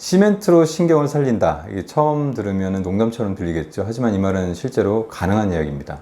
시멘트로 신경을 살린다. 이게 처음 들으면 농담처럼 들리겠죠. 하지만 이 말은 실제로 가능한 이야기입니다.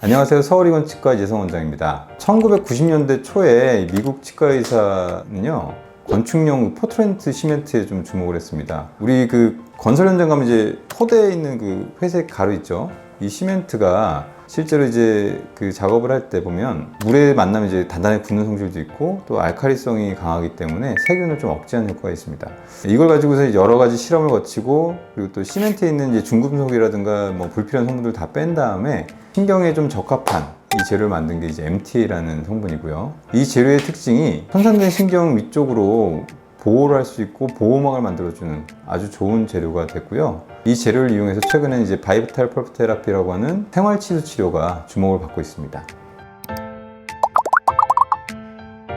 안녕하세요. 서울이건 치과 이재성 원장입니다. 1990년대 초에 미국 치과 의사는요. 건축용 포트렌트 시멘트에 좀 주목을 했습니다. 우리 그 건설 현장 가면 이제 포대에 있는 그 회색 가루 있죠. 이 시멘트가 실제로 이제 그 작업을 할 때 보면 물에 만나면 이제 단단하게 붙는 성질도 있고 또 알칼리성이 강하기 때문에 세균을 좀 억제하는 효과가 있습니다. 이걸 가지고서 여러 가지 실험을 거치고 그리고 또 시멘트에 있는 이제 중금속이라든가 뭐 불필요한 성분들 다 뺀 다음에 신경에 좀 적합한 이 재료를 만든 게 이제 MTA라는 성분이고요. 이 재료의 특징이 손상된 신경 위쪽으로 보호를 할 수 있고 보호막을 만들어주는 아주 좋은 재료가 됐고요. 이 재료를 이용해서 최근에 이제 바이브탈 펄프 테라피라고 하는 생활치수 치료가 주목을 받고 있습니다.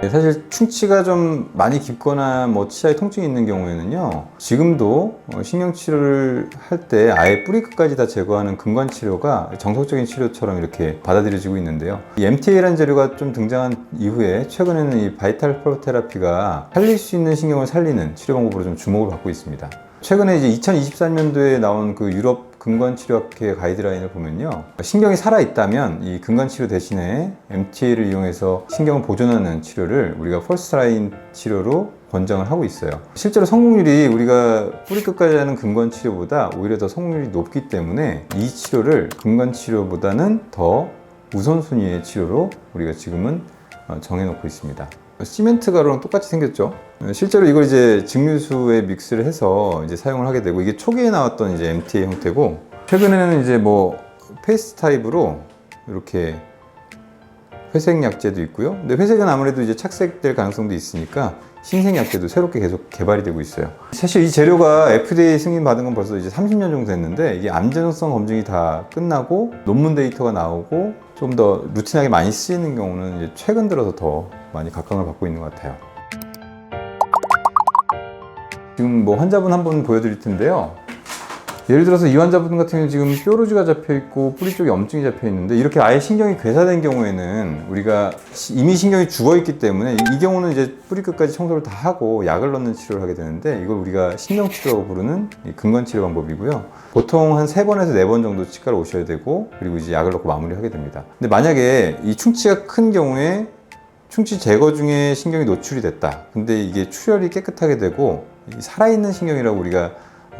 네, 사실 충치가 좀 많이 깊거나 뭐 치아에 통증이 있는 경우에는요 지금도 어, 신경 치료를 할 때 아예 뿌리 끝까지 다 제거하는 근관 치료가 정석적인 치료처럼 이렇게 받아들여지고 있는데요. 이 MTA라는 재료가 좀 등장한 이후에 최근에는 이 바이탈 펄 테라피가 살릴 수 있는 신경을 살리는 치료 방법으로 좀 주목을 받고 있습니다. 최근에 이제 2023년도에 나온 그 유럽 근관치료학회 가이드라인을 보면요. 신경이 살아있다면 이 근관치료 대신에 MTA를 이용해서 신경을 보존하는 치료를 우리가 퍼스트라인 치료로 권장을 하고 있어요. 실제로 성공률이 우리가 뿌리 끝까지 하는 근관 치료보다 오히려 더 성공률이 높기 때문에 이 치료를 근관 치료보다는 더 우선순위의 치료로 우리가 지금은 어, 정해놓고 있습니다. 시멘트 가루랑 똑같이 생겼죠. 실제로 이걸 이제 증류수에 믹스를 해서 이제 사용을 하게 되고 이게 초기에 나왔던 이제 MTA 형태고 최근에는 이제 뭐 페이스트 타입으로 이렇게 회색 약재도 있고요. 근데 회색은 아무래도 이제 착색될 가능성도 있으니까 신생 약재도 새롭게 계속 개발이 되고 있어요. 사실 이 재료가 FDA 승인 받은 건 벌써 이제 30년 정도 됐는데 이게 안전성 검증이 다 끝나고 논문 데이터가 나오고 좀 더 루틴하게 많이 쓰이는 경우는 최근 들어서 더 많이 각광을 받고 있는 것 같아요. 지금 뭐 환자분 한 분 보여드릴 텐데요. 예를 들어서 이 환자분 같은 경우는 지금 뾰루지가 잡혀 있고 뿌리 쪽에 염증이 잡혀 있는데 이렇게 아예 신경이 괴사된 경우에는 우리가 시- 이미 신경이 죽어 있기 때문에 이, 이 경우는 이제 뿌리 끝까지 청소를 다 하고 약을 넣는 치료를 하게 되는데 이걸 우리가 신경 치료라고 부르는 이 근관 치료 방법이고요. 보통 한 세 번에서 네 번 정도 치과를 오셔야 되고 그리고 이제 약을 넣고 마무리하게 됩니다. 근데 만약에 이 충치가 큰 경우에 충치 제거 중에 신경이 노출이 됐다. 근데 이게 출혈이 깨끗하게 되고 이 살아있는 신경이라고 우리가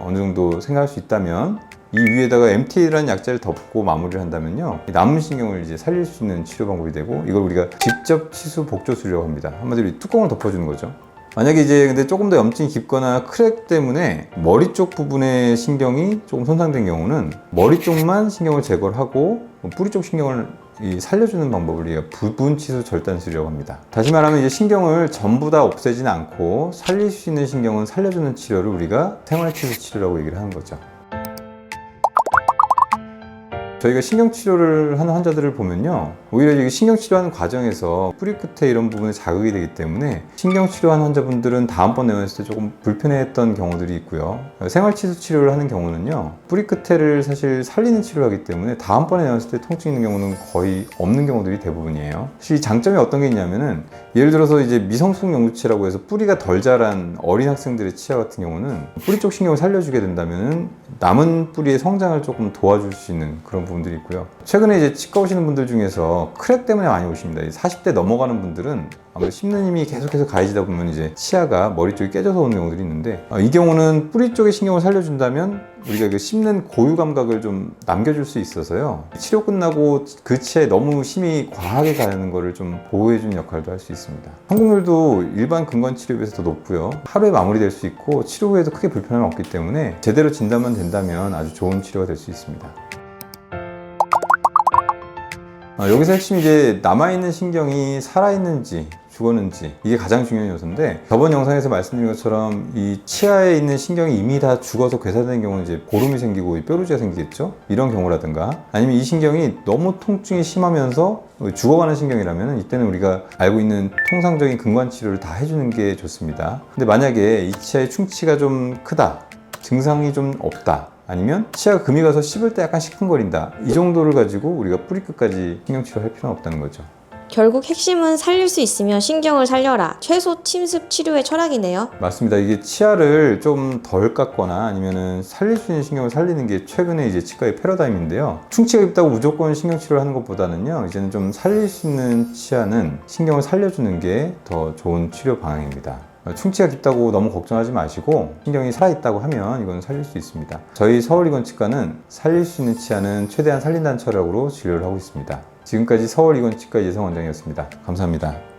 어느 정도 생각할 수 있다면 이 위에다가 MTA라는 약자를 덮고 마무리를 한다면요. 이 남은 신경을 이제 살릴 수 있는 치료 방법이 되고 이걸 우리가 직접 치수 복조술이라고 합니다. 한마디로 이 뚜껑을 덮어주는 거죠. 만약에 이제 근데 조금 더 염증이 깊거나 크랙 때문에 머리 쪽 부분의 신경이 조금 손상된 경우는 머리 쪽만 신경을 제거를 하고 뿌리 쪽 신경을 이 살려주는 방법을 우리가 부분 치수 절단술이라고 합니다. 다시 말하면 이제 신경을 전부 다 없애지는 않고 살릴 수 있는 신경은 살려주는 치료를 우리가 생활 치수 치료라고 얘기를 하는 거죠. 저희가 신경치료를 하는 환자들을 보면요. 오히려 이 신경치료하는 과정에서 뿌리 끝에 이런 부분에 자극이 되기 때문에 신경치료하는 환자분들은 다음번 내원했을 때 조금 불편해했던 경우들이 있고요. 생활치수 치료를 하는 경우는요. 뿌리 끝에를 사실 살리는 치료를 하기 때문에 다음번에 내원했을 때 통증이 있는 경우는 거의 없는 경우들이 대부분이에요. 사실 장점이 어떤 게 있냐면은 예를 들어서 이제 미성숙 영구치라고 해서 뿌리가 덜 자란 어린 학생들의 치아 같은 경우는 뿌리 쪽 신경을 살려주게 된다면은 남은 뿌리의 성장을 조금 도와줄 수 있는 그런 부분들이 있고요. 최근에 이제 치과 오시는 분들 중에서 크랙 때문에 많이 오십니다. 40대 넘어가는 분들은 아무래도 씹는 힘이 계속해서 가해지다 보면 이제 치아가 머리 쪽이 깨져서 오는 경우들이 있는데 어, 이 경우는 뿌리 쪽의 신경을 살려준다면 우리가 그 씹는 고유 감각을 좀 남겨줄 수 있어서요. 치료 끝나고 그 치아에 너무 힘이 과하게 가는 거를 좀 보호해주는 역할도 할 수 있습니다. 성공률도 일반 근관 치료에 비해서 더 높고요. 하루에 마무리될 수 있고 치료 후에도 크게 불편함이 없기 때문에 제대로 진단만 된다면 아주 좋은 치료가 될 수 있습니다. 어, 여기서 핵심이 이제 남아있는 신경이 살아있는지 죽었는지 이게 가장 중요한 요소인데 저번 영상에서 말씀드린 것처럼 이 치아에 있는 신경이 이미 다 죽어서 괴사된 경우는 이제 보름이 생기고 이 뾰루지가 생기겠죠? 이런 경우라든가 아니면 이 신경이 너무 통증이 심하면서 죽어가는 신경이라면 이때는 우리가 알고 있는 통상적인 근관 치료를 다 해주는 게 좋습니다. 근데 만약에 이 치아의 충치가 좀 크다 증상이 좀 없다 아니면 치아가 금이 가서 씹을 때 약간 시큰거린다 이 정도를 가지고 우리가 뿌리 끝까지 신경치료를 할 필요는 없다는 거죠 결국 핵심은 살릴 수 있으면 신경을 살려라. 최소 침습 치료의 철학이네요. 맞습니다. 이게 치아를 좀 덜 깎거나 아니면은 살릴 수 있는 신경을 살리는 게 최근에 이제 치과의 패러다임인데요. 충치가 있다고 무조건 신경 치료를 하는 것보다는요. 이제는 좀 살릴 수 있는 치아는 신경을 살려주는 게 더 좋은 치료 방향입니다. 충치가 깊다고 너무 걱정하지 마시고 신경이 살아있다고 하면 이건 살릴 수 있습니다. 저희 서울이건치과는 살릴 수 있는 치아는 최대한 살린다는 철학으로 진료를 하고 있습니다. 지금까지 서울이건치과 이재성 원장이었습니다. 감사합니다.